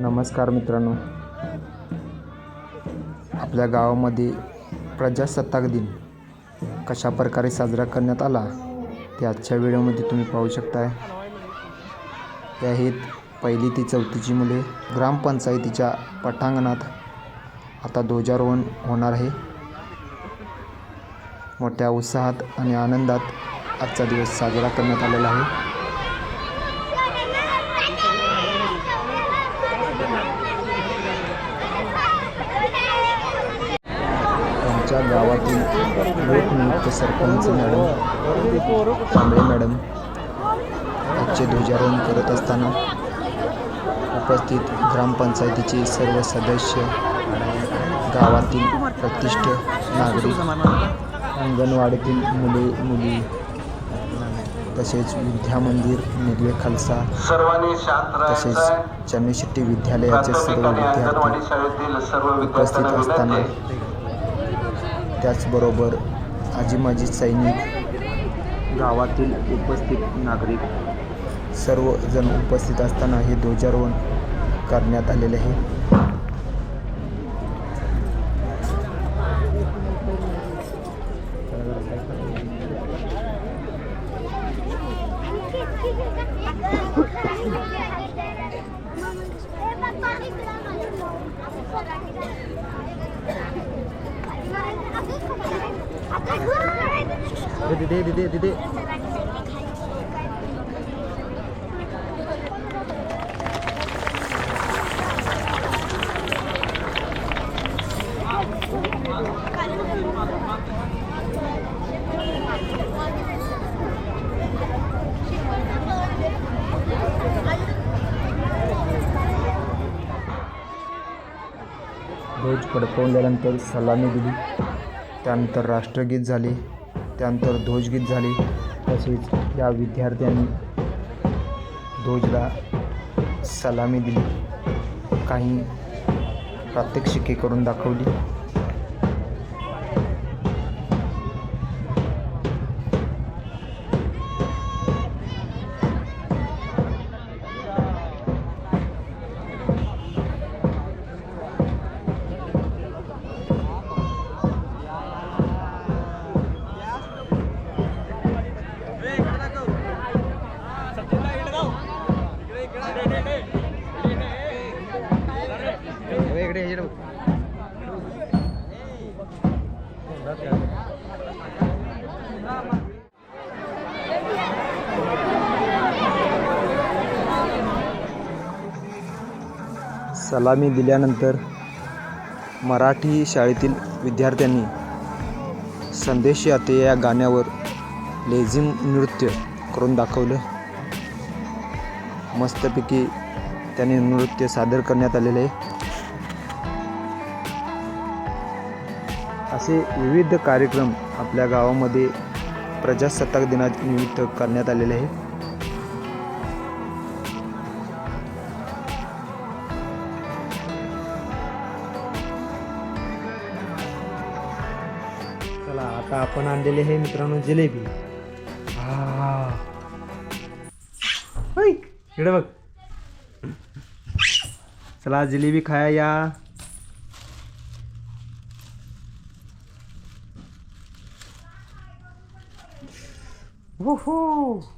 नमस्कार मित्रांनो. आपल्या गावामध्ये प्रजासत्ताक दिन कशा प्रकारे साजरा करण्यात आला ते आजच्या व्हिडिओमध्ये तुम्ही पाहू शकताय. ते आहेत पहिली ती चौथीची मुले ग्रामपंचायतीच्या पटांगणात आता ध्वजारोहण होणार आहे. मोठ्या उत्साहात आणि आनंदात आजचा दिवस साजरा करण्यात आलेला आहे आमच्या गावातील लोकनियुक्त सरपंच मॅडम कांबळे मॅडम आजचे ध्वजारोहण करत असताना उपस्थित ग्रामपंचायतीचे सर्व सदस्य गावातील प्रतिष्ठ नागरिक अंगणवाडीतील मुले मुली तसेच विद्यामंदिर निर्वे खालसा सर्वांनी शांत तसेच चन्नशेट्टी विद्यालयाचे सर्व विद्यार्थी उपस्थित असताना. त्याचबरोबर आजी माजी सैनिक गावातील उपस्थित नागरिक सर्वजण उपस्थित असताना हे ध्वजारोहण करण्यात आलेले आहे. दिदे दिदे दिदे ध्वज फडकवल्यानंतर सलामी दिली त्यानंतर राष्ट्रगीत झाले त्यानंतर ध्वजगीत झाले. तसेच या विद्यार्थ्यांनी ध्वजला सलामी दिली. काही प्रात्यक्षिके करून दाखवली. सलामी दिल्यानंतर मराठी शाळेतील विद्यार्थ्यांनी संदेश याते या गाण्यावर लेझिम नृत्य करून दाखवलं. मस्तपैकी त्याने नृत्य सादर करण्यात आलेले आहे. असे विविध कार्यक्रम आपल्या गावामध्ये प्रजासत्ताक दिनानिमित्त करण्यात आलेले आहे चला आता आपण आणलेले हे मित्रांनो जिलेबी. इकडे बघ. चला जिलेबी खाया या. हो